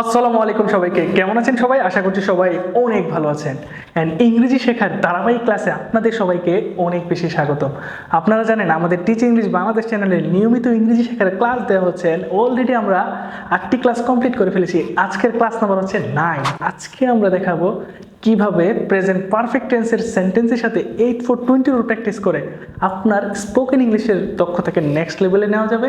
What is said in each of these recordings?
আসসালামু আলাইকুম সবাইকে। কেমন আছেন সবাই? আশা করছি সবাই অনেক ভালো আছেন। অ্যান্ড ইংরেজি শেখার ধারাবাহিক ক্লাসে আপনাদের সবাইকে অনেক বেশি স্বাগত। আপনারা জানেন, আমাদের টিচ ইংলিশ বাংলাদেশ চ্যানেলে নিয়মিত ইংরেজি শেখার ক্লাস দেওয়া হচ্ছে অলরেডি আমরা আটটি ক্লাস কমপ্লিট করে ফেলেছি। আজকের ক্লাস নাম্বার হচ্ছে নাইন আজকে আমরা দেখাবো কীভাবে প্রেজেন্ট পারফেক্ট টেন্সের সেন্টেন্সের সাথে eight four twenty rule practice করে আপনার স্পোকেন ইংলিশের দক্ষতাকে নেক্সট লেভেলে নেওয়া যাবে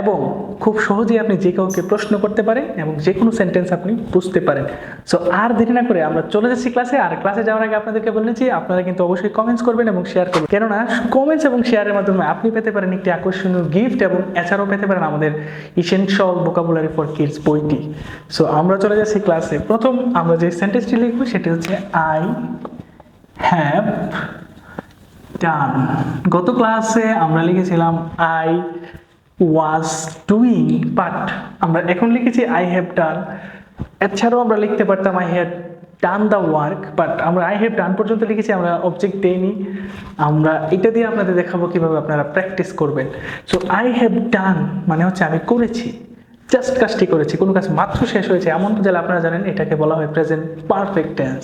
এবং খুব সহজেই আপনি যে কাউকে প্রশ্ন করতে পারেন এবং যে কোনো সেন্টেন্স আপনি বুঝতে পারেন। সো আর দেরি না করে আমরা চলে যাচ্ছি ক্লাসে আর ক্লাসে যাওয়ার আগে আপনাদেরকে বলেছি আপনারা কিন্তু অবশ্যই কমেন্টস করবেন এবং শেয়ার করবেন। কেননা কমেন্টস এবং শেয়ারের মাধ্যমে আপনি পেতে পারেন একটি আকর্ষণীয় গিফট এবং এছাড়াও পেতে পারেন আমাদের ইসেনশিয়াল ভোকাবুলারি ফর কিডস বইটি। সো আমরা চলে যাচ্ছি ক্লাসে প্রথম আমরা যে সেন্টেন্সটি লিখব, সেটি হচ্ছে আই হ্যাভ ডান গত ক্লাসে আমরা লিখেছিলাম আই ওয়াজ ডুইং বাট আমরা এখন লিখেছি আই হ্যাভ ডান এছাড়াও আমরা লিখতে পারতাম I have done the work but আমরা আই হ্যাভ ডান পর্যন্ত লিখেছি, আমরা অবজেক্ট দেইনি। আমরা এটা দিয়ে আপনাদের দেখাবো কীভাবে আপনারা প্র্যাকটিস করবেন। সো আই হ্যাভ ডান মানে হচ্ছে আমি করেছি। জাস্ট কাজটি করেছি, কোনো কাজ মাত্র শেষ হয়েছে, এমন তো যারা আপনারা জানেন, এটাকে বলা হয় প্রেজেন্ট পারফেক্ট টেন্স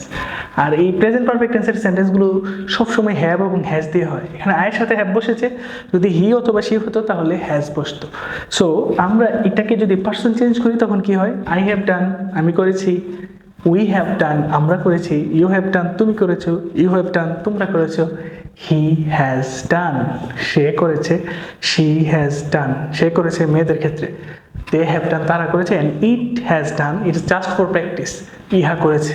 আর এই প্রেজেন্ট পারফেক্ট টেন্সের সেন্টেন্সগুলো সবসময় হ্যাভ এবং হ্যাজ দিয়ে হয়। এখানে আয়ের সাথে হ্যাভ বসেছে, যদি হি অথবা সি হতো, তাহলে হ্যাজ বসতো। সো আমরা এটাকে যদি পার্সন চেঞ্জ করি, তখন কি হয়? আই হ্যাভ ডান আমি করেছি। উই হ্যাভ ডান আমরা করেছি ইউ হ্যাভ ডান তুমি করেছ ইউ হ্যাভ ডান তোমরা করেছ। হি হ্যাজ ডান সে করেছে শি হ্যাজ ডান সে করেছে মেয়েদের ক্ষেত্রে। দে হ্যাভ ডান তারা করেছে and it has done it is just for practice ইহা করেছে।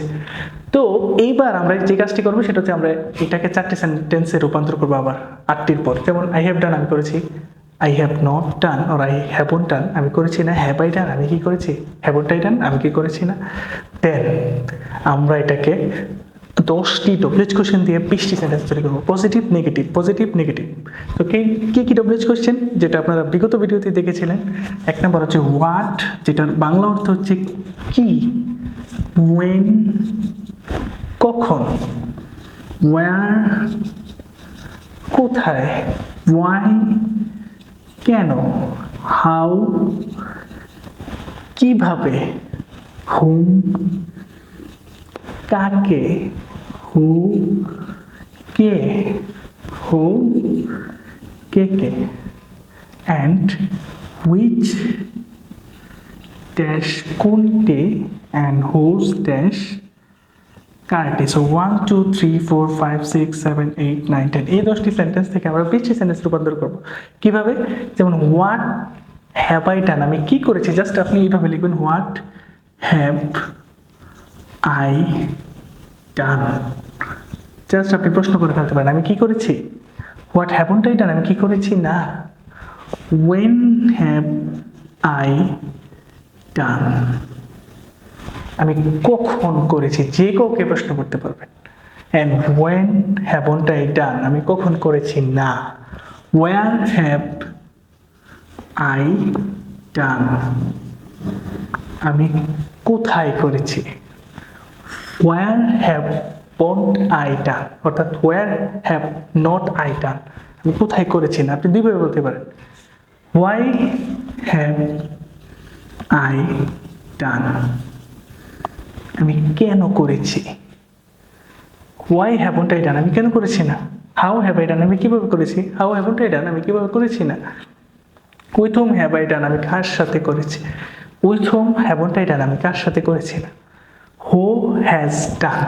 তো এইবার আমরা যে কাজটি করব, সেটা হচ্ছে আমরা এটাকে চারটি সেন্টেন্সে রূপান্তর করব আবার, আটটির পর। যেমন আই হ্যাভ ডান আমি করেছি I have not done or I haven't done আমি করেছি না হ্যাভ আই ডান আমি কি করেছি? হ্যাভনটাই ডান আমি কি করেছি না? দেন আমরা এটাকে দশটি ডব্লিউএচ কোশ্চেন দিয়ে বিশটি সেন্টেন্স তৈরি করব। পজিটিভ নেগেটিভ পজিটিভ নেগেটিভ তো কি, কী কী ডব্লিউএচ কোশ্চেন যেটা আপনারা বিগত ভিডিওতে দেখেছিলেন। এক নম্বর হচ্ছে হোয়াট যেটার বাংলা অর্থ হচ্ছে কি ওয়েন কখন ওয়ার কোথায় ওয়াই কেন? হাউ কীভাবে? হুম কাকে? হু কে? হু কে কে অ্যান্ড উইচ ড্যাশ কোনটি? And whose dash কারটি so one two three four five six seven eight nine ten এই দশটি সেন্টেন্স থেকে আমরা বিশটি সেন্টেন্স রূপান্তর করব। কীভাবে? যেমন হোয়াট হ্যাভ আই ডান আমি কি করেছি? জাস্ট আপনি এইভাবে লিখবেন what have I done just আপনি প্রশ্ন করে ফেলতে পারেন, আমি কি করেছি? হোয়াট হ্যাভন্ট আই ডান আমি কি করেছি? না। ওয়েন হ্যাভ আই ডান আমি কখন করেছি, যে কাউকে প্রশ্ন করতে পারবেন। And when haven't I done আমি কখন করেছি? না। ওয়ার হ্যাভ আই ডান আমি কোথায় করেছি? Where have won't I done অর্থাৎ where have not I done আমি কোথায় করেছি না? আপনি দুইভাবে বলতে পারেন। ওয়াই হ্যাভ আই ডান আমি কেন করেছি? ওয়াই হ্যাভন্ট আই ডান আমি কেন করেছি না? হাউ হ্যাভ আই ডান আমি কীভাবে করেছি? হাউ হ্যাভন্ট আই ডান আমি কীভাবে করেছি না? With whom have I done আমি কার সাথে করেছি? With whom haven't I done আমি কার সাথে করেছি না? হু হ্যাজ ডান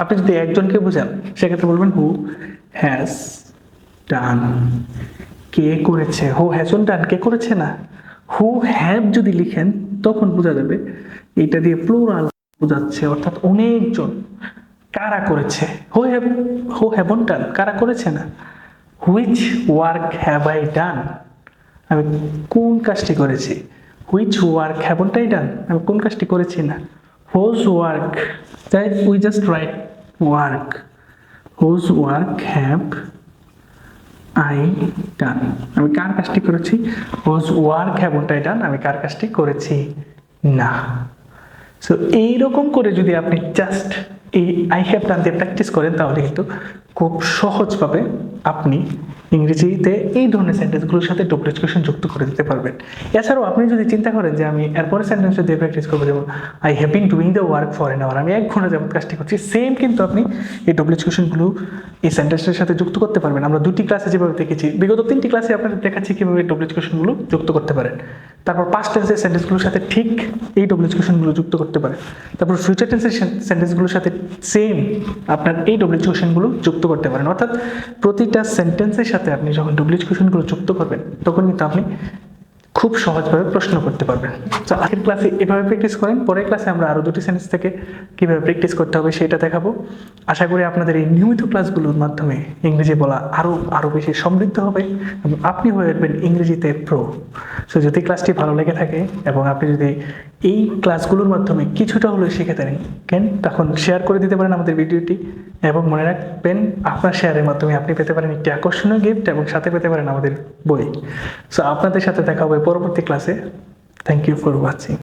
আপনি যদি একজনকে বোঝান, সেক্ষেত্রে বলবেন হু হ্যাজ ডান কে করেছে? হু হ্যাজন ডান কে করেছে না? হু হ্যাভ যদি লিখেন, তখন বোঝা যাবে, এটা দিয়ে প্লুরাল বোঝাচ্ছে, অর্থাৎ অনেকজন। কারা করেছে? হু হ্যাভ হু হ্যাভন ডান কারা করেছে না? Which work have I done আমি কোন কাজটি করেছি? হুইচ ওয়ার্ক হ্যাভনটাই ডান আমি কোন কাজটি করেছি না? হোজ ওয়ার্ক তাই we just write work whose work have I done আমি কার কাজটি করেছি? হোজ ওয়ার্ক হ্যাভনটাই ডান আমি কার কাজটি করেছি না? সো এইরকম করে যদি আপনি জাস্ট এই আই হ্যাভ দিয়ে প্র্যাকটিস করেন তাহলে কিন্তু খুব সহজভাবে আপনি ইংরেজিতে এই ধরনের সেন্টেন্সগুলোর সাথে ডুপ্লিকেশন যুক্ত করে দিতে পারবেন। এছাড়াও আপনি যদি চিন্তা করেন যে আমি এরপরে সেন্টেন্স দিয়ে প্র্যাকটিস করব, যেমন I have been doing the work for an hour আমি এক ঘণ্টা যেমন কাজটি করছি সেম কিন্তু আপনি এই ডুপ্লিকেশনগুলো এই সেন্টেন্সের সাথে যুক্ত করতে পারবেন। আমরা দুটি ক্লাসে যেভাবে দেখেছি, বিগত তিনটি ক্লাসে আপনাদের দেখাচ্ছি কীভাবে এই ডুপ্লিকেশনগুলো যুক্ত করতে পারেন। তারপর পাস্ট টেন্সের সেন্টেন্সগুলোর সাথে ঠিক এই ডুপ্লিকেশনগুলো যুক্ত করতে পারেন। তারপর ফিউচার টেন্সের সেন্টেন্সগুলোর সাথে সেম আপনার এই ডুপ্লিকেশনগুলো যুক্ত করতে পারেন। অর্থাৎ প্রতিটা সেন্টেন্সের সাথে আপনি যখন ডুপ্লিকেশনগুলো যুক্ত করবেন তখন কিন্তু আপনি খুব সহজভাবে প্রশ্ন করতে পারবেন। তো আগের ক্লাসে এভাবে প্র্যাকটিস করেন, পরের ক্লাসে আমরা আরও দুটি সেন্টেন্স থেকে কীভাবে প্র্যাকটিস করতে হবে সেটা দেখাবো। আশা করি আপনাদের এই নিয়মিত ক্লাসগুলোর মাধ্যমে ইংরেজি বলা আরও আরও বেশি সমৃদ্ধ হবে এবং আপনি হয়ে উঠবেন ইংরেজিতে প্রো সো যদি ক্লাসটি ভালো লেগে থাকে এবং আপনি যদি এই ক্লাসগুলোর মাধ্যমে কিছুটা হলেও শিখে থাকেন তখন শেয়ার করে দিতে পারেন আমাদের ভিডিওটি এবং মনে রাখবেন আপনার শেয়ারের মাধ্যমে আপনি পেতে পারেন একটি আকর্ষণীয় গিফট এবং সাথে পেতে পারেন আমাদের বই। সো আপনাদের সাথে দেখা হবে পরবর্তী ক্লাসে থ্যাংক ইউ ফর ওয়াচিং